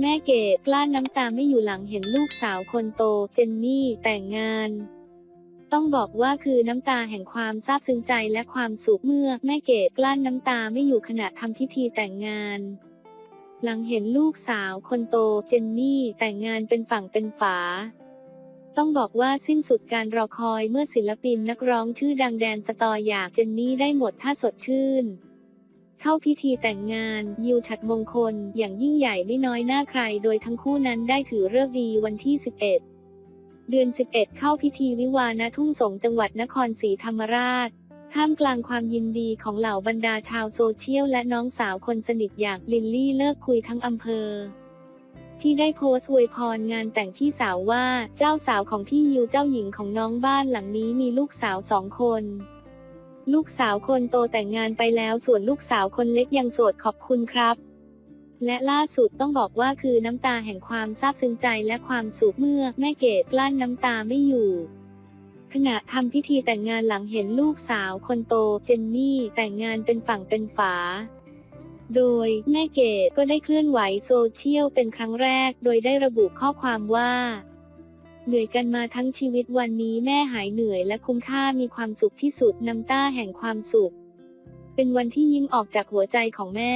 แม่เกดกลั้นน้ำตาไม่อยู่หลังเห็นลูกสาวคนโต เจนนี่แต่งงาน ต้องบอกว่าคือน้ำตาแห่งความซาบซึ้งใจและความสุขเมื่อ แม่เกดกลั้นน้ำตาไม่อยู่ขณะทำพิธีแต่งงาน หลังเห็นลูกสาวคนโต เจนนี่แต่งงานเป็นฝั่งเป็นฝา ต้องบอกว่าสิ้นสุดการรอคอยเมื่อศิลปินนักร้องชื่อดังแดนสตออยากเจนนี่ได้หมดท่าสดชื่น เข้าพิธีแต่งงานยิวฉัดมงคล อย่างยิ่งใหญ่ไม่น้อยหน้าใคร โดยทั้งคู่นั้นได้ถือเลิกดีวันที่ 11 เดือน 11 เข้าพิธีวิวาณทุ่งสงจังหวัดนครศรีธรรมราชท่ามกลางความยินดีของเหล่าบรรดาชาวโซเชียลและน้องสาวคนสนิทอย่างลินลี่เลิกคุยทั้งอำเภอ ที่ได้โพสต์อวยพรงานแต่งพี่สาวว่าเจ้าสาวของพี่ยิวเจ้าหญิงของน้องบ้านหลังนี้มีลูกสาวสองคน ลูกสาวคนโตแต่งงานไปแล้วส่วนลูกสาวคนเล็กยังโสดขอบคุณครับ และล่าสุดต้องบอกว่าคือน้ำตาแห่งความซาบซึ้งใจและความสุขเมื่อแม่เกดกลั้นน้ำตาไม่อยู่ ขณะทำพิธีแต่งงานหลังเห็นลูกสาวคนโตเจนนี่แต่งงานเป็นฝั่งเป็นฝา โดยแม่เกดก็ได้เคลื่อนไหวโซเชียลเป็นครั้งแรก โดยได้ระบุข้อความว่า เหนื่อยกันมาทั้งชีวิตวันนี้แม่หายเหนื่อยและคุ้มค่ามีความสุขที่สุดน้ำตาแห่งความสุข เป็นวันที่ยิ้มออกจากหัวใจของแม่